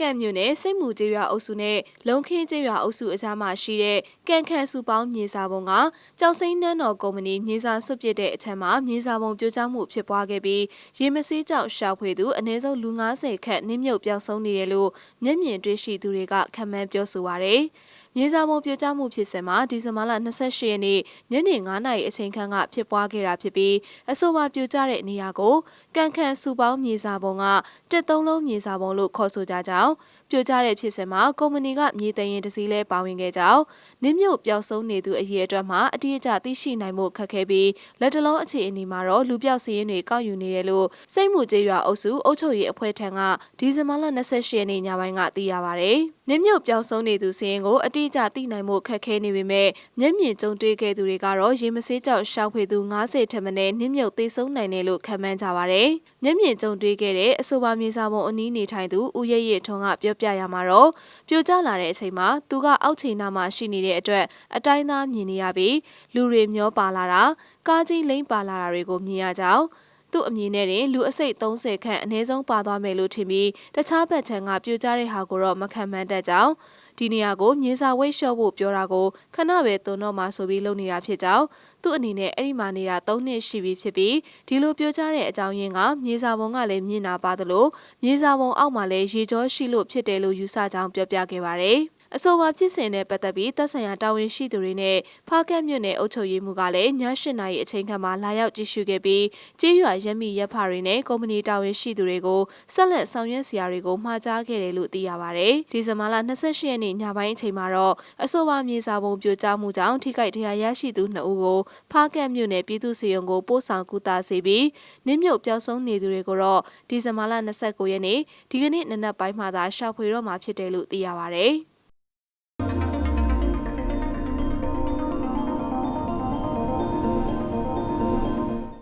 ကတ်မြို့နယ်စိတ်မူကျေးရွာအုပ်စုနဲ့လုံခင်းကျေးရွာအုပ်စုအကြားမှာရှိတဲ့ကန်ခန့်စုပေါင်းမြေစာပုံကကြောက်စိမ့်နန်းတော်ကုမ္ပဏီမြေစာဆွတ်ပစ်တဲ့အထက်မှာမြေစာပုံပြိုကျမှုဖြစ်ပွားခဲ့ပြီးရေမဆေးကြောက်ရှာဖွေသူအနည်းဆုံးလူ90ခန့်နစ်မြုပ်ပျောက်ဆုံးနေတယ်လို့မျက်မြင်တွေ့ရှိသူတွေကခန့်မှန်းပြောဆိုပါရယ် မြေစာပုံပြိုကျမှုဖြစ်စဉ်မှာဒီဇင်ဘာလ28ရက်နေ့ညနေ9:00နာရီအချိန်ခန့်ကဖြစ်ပွားခဲ့တာဖြစ်ပြီးအဆိုပါပြိုကျတဲ့နေရာကိုကန်ခန့်စုပေါင်းမြေစာပုံကတက်သုံးလုံးမြေစာပုံလို့ခေါ်ဆိုကြကြောင်းပြိုကျတဲ့ဖြစ်စဉ်မှာကုမ္ပဏီကမြေတရင်တစ်စီးလဲပါဝင်ခဲ့ကြောင်းနင်းမြုပ်ပျောက်ဆုံးနေသူအရေးအတွက်မှာအတိအကျသိရှိနိုင်မှုခက်ခဲပြီးလက်တလုံးအခြေအနေမှာတော့လူပျောက်စည်ရင်းတွေကောက်ယူနေတယ်လို့စိတ်မှုကျေးရွာအုပ်စုအုပ်ချုပ်ရေးအဖွဲ့ထံကဒီဇင်ဘာလ28ရက်နေ့ညပိုင်းကသိရပါဗျ။နင်းမြုပ်ပျောက်ဆုံးနေသူစည်ရင်ကိုအတိအကျသိနိုင်မှုခက်ခဲနေပေမဲ့မျက်မြင်ကြုံတွေ့ခဲ့သူတွေကတော့ရေမဆေးကြောက်ရှောက်ဖွေသူ90ထက်မနည်းနင်းမြုပ်သိဆုံးနိုင်တယ်လို့ခန့်မှန်းကြပါဗျ။မျက်မြင်ကြုံတွေ့ခဲ့တဲ့အဆိုပါမြေစာပုံအနီးနေထိုင်သူဦးရဲရဲထွန်းကပြောပြရမှာတော့ပြိုကျလာတဲ့အချိန်မှာသူကအောက်ခြေနာမှာရှိနေတဲ့အတွက်အတိုင်းသားမြင်နေရပြီးလူတွေမျောပါလာတာကားကြီးလိမ့်ပါလာတာတွေကိုမြင်ရကြောင်း သူ့အမြင်နဲ့တင်လူအစိတ်30ခန့်အနည်းဆုံးပါသွားမယ်လို့ထင်ပြီးတခြားဘက်ခြမ်းကပြိုကျတဲ့ဟာကိုတော့မခံမှန်းတတ်ကြောင်းဒီနေရာကိုမြေစာဝိတ်လျှော့ဖို့ပြောတာကိုခဏပဲသွန်တော့မှဆိုပြီးလုပ်နေတာဖြစ်ကြောင်းသူ့အနေနဲ့အဲ့ဒီမှာနေတာ၃နှစ်ရှိပြီဖြစ်ပြီးဒီလိုပြောကြတဲ့အကြောင်းရင်းကမြေစာပုံကလည်းမြင်နာပါသလိုမြေစာပုံအောက်မှာလည်းရေကြောရှိလို့ဖြစ်တယ်လို့ယူဆကြောင်းပြောပြခဲ့ပါတယ်။ အဆိုပါဖြစ်စဉ်နဲ့ပတ်သက်ပြီးတပ်ဆိုင်ရာတာဝန်ရှိသူတွေနဲ့ဖားကတ်မြို့နယ်အုပ်ချုပ်ရေးမှူးကလည်းည၈နာရီအချိန်ခန့်မှာလာရောက်ကြည့်ရှုခဲ့ပြီးကြေးရွာရက်မိရက်ဖတွေနဲ့ကုမ္ပဏီတာဝန်ရှိသူတွေကိုဆက်လက်ဆောင်ရွက်စရာတွေကိုမှာကြားခဲ့တယ်လို့သိရပါဗျ။ဒီဇင်ဘာလ28ရက်နေ့ညပိုင်းအချိန်မှာတော့အဆိုပါမြေစာပုံပြိုကျမှုကြောင့်ထိခိုက်ဒဏ်ရာရရှိသူ2ဦးကိုဖားကတ်မြို့နယ်ပြည်သူ့စေယုံကိုပို့ဆောင်ကူတာစေပြီးနင်းမြုပ်ပျောက်ဆုံးနေသူတွေကိုတော့ဒီဇင်ဘာလ29ရက်နေ့ဒီကနေ့နနက်ပိုင်းမှာသာရှာဖွေတော့မှာဖြစ်တယ်လို့သိရပါဗျ။